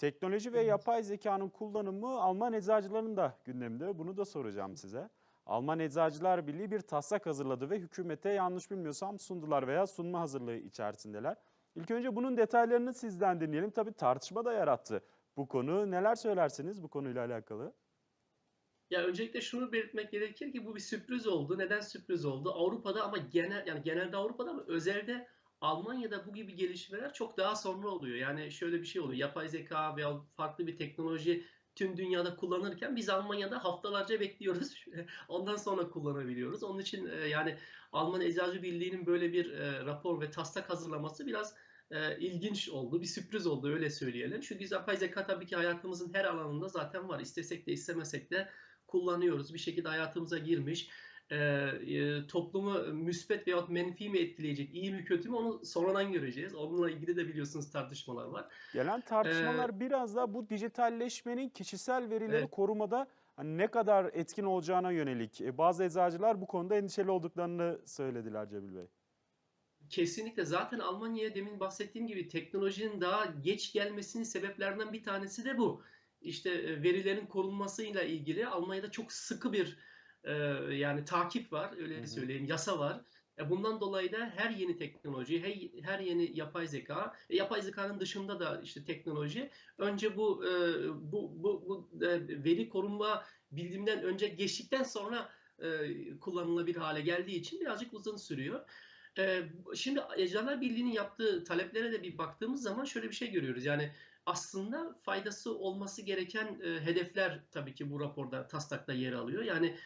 Teknoloji ve yapay zekanın kullanımı Alman eczacıların da gündeminde. Bunu da soracağım size. Alman Eczacılar Birliği bir taslak hazırladı ve hükümete yanlış bilmiyorsam sundular veya sunma hazırlığı içerisindeler. İlk önce bunun detaylarını sizden dinleyelim. Tabii tartışma da yarattı bu konu. Neler söylersiniz bu konuyla alakalı? Ya öncelikle şunu belirtmek gerekir ki bu bir sürpriz oldu. Neden sürpriz oldu? Avrupa'da ama genel yani genelde Avrupa'da ama özelde Almanya'da bu gibi gelişmeler çok daha sonra oluyor. Yani şöyle bir şey oluyor. Yapay zeka veya farklı bir teknoloji tüm dünyada kullanırken biz Almanya'da haftalarca bekliyoruz. Ondan sonra kullanabiliyoruz. Onun için e, yani Alman Eczacı Birliği'nin böyle bir e, rapor ve taslak hazırlaması biraz e, ilginç oldu. Bir sürpriz oldu öyle söyleyelim. Çünkü yapay zeka tabii ki hayatımızın her alanında zaten var. İstesek de istemesek de kullanıyoruz. Bir şekilde hayatımıza girmiş. E, e, toplumu müspet veya menfi mi etkileyecek, iyi mi kötü mü onu sonradan göreceğiz. Onunla ilgili de biliyorsunuz tartışmalar var. Gelen tartışmalar biraz da bu dijitalleşmenin kişisel verileri Evet. korumada hani ne kadar etkin olacağına yönelik. E, Bazı eczacılar bu konuda endişeli olduklarını söylediler Cemil Bey. Kesinlikle zaten Almanya'ya demin bahsettiğim gibi teknolojinin daha geç gelmesinin sebeplerinden bir tanesi de bu. İşte e, verilerin korunmasıyla ilgili Almanya'da çok sıkı bir e, yani takip var öyle Hı hı. söyleyeyim yasa var. E, Bundan dolayı da her yeni teknoloji, her, her yeni yapay zeka, e, yapay zekanın dışında da işte teknoloji önce bu e, bu bu, bu e, veri korunma bildiğimden önce geçtikten sonra e, kullanılabilir hale geldiği için birazcık uzun sürüyor. Ee, Şimdi Eczacılar Birliği'nin yaptığı taleplere de bir baktığımız zaman şöyle bir şey görüyoruz. Yani aslında faydası olması gereken e, hedefler tabii ki bu raporda taslakta yer alıyor. Yani e,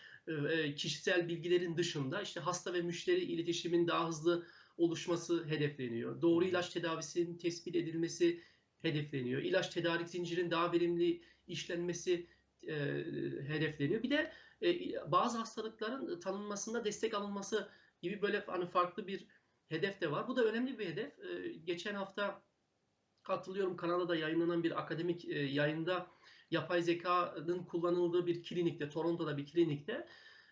kişisel bilgilerin dışında işte hasta ve müşteri iletişimin daha hızlı oluşması hedefleniyor. Doğru ilaç tedavisinin tespit edilmesi hedefleniyor. İlaç tedarik zincirinin daha verimli işlenmesi e, hedefleniyor. Bir de e, bazı hastalıkların tanınmasında destek alınması gibi böyle hani farklı bir hedef de var. Bu da önemli bir hedef. Ee, geçen hafta katılıyorum Kanada'da yayınlanan bir akademik e, yayında yapay zekanın kullanıldığı bir klinikte, Toronto'da bir klinikte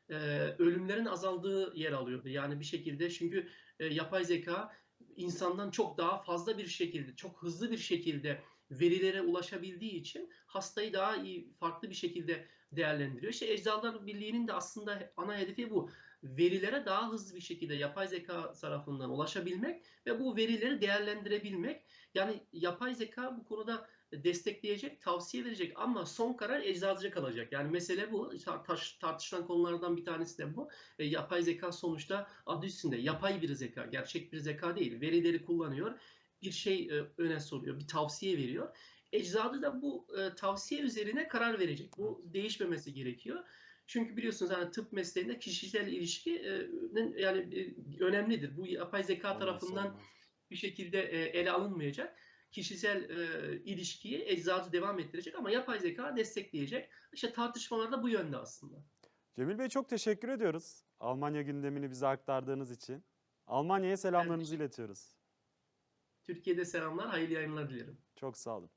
e, ölümlerin azaldığı yer alıyordu. Yani bir şekilde çünkü e, yapay zeka insandan çok daha fazla bir şekilde, çok hızlı bir şekilde verilere ulaşabildiği için hastayı daha iyi, farklı bir şekilde değerlendiriyor. İşte Eczacılar Birliği'nin de aslında ana hedefi bu. Verilere daha hızlı bir şekilde yapay zeka tarafından ulaşabilmek ve bu verileri değerlendirebilmek. Yani yapay zeka bu konuda destekleyecek, tavsiye verecek ama son karar eczacıya kalacak. Yani mesele bu. Tar- tartışılan konulardan bir tanesi de bu. E, yapay zeka sonuçta adı üstünde yapay bir zeka, gerçek bir zeka değil. Verileri kullanıyor, bir şey e, öne soruyor, bir tavsiye veriyor. Eczacı da bu e, tavsiye üzerine karar verecek. Bu değişmemesi gerekiyor. Çünkü biliyorsunuz hani tıp mesleğinde kişisel ilişkinin yani e, önemlidir. Bu yapay zeka Olmazsa tarafından olmaz. bir şekilde e, ele alınmayacak. Kişisel e, ilişkiyi eczacı devam ettirecek ama yapay zeka destekleyecek. İşte tartışmalar da bu yönde aslında. Cemil Bey çok teşekkür ediyoruz. Almanya gündemini bize aktardığınız için. Almanya'ya selamlarımızı teşekkür- iletiyoruz. Türkiye'de selamlar, hayırlı yayınlar dilerim. Çok sağ olun.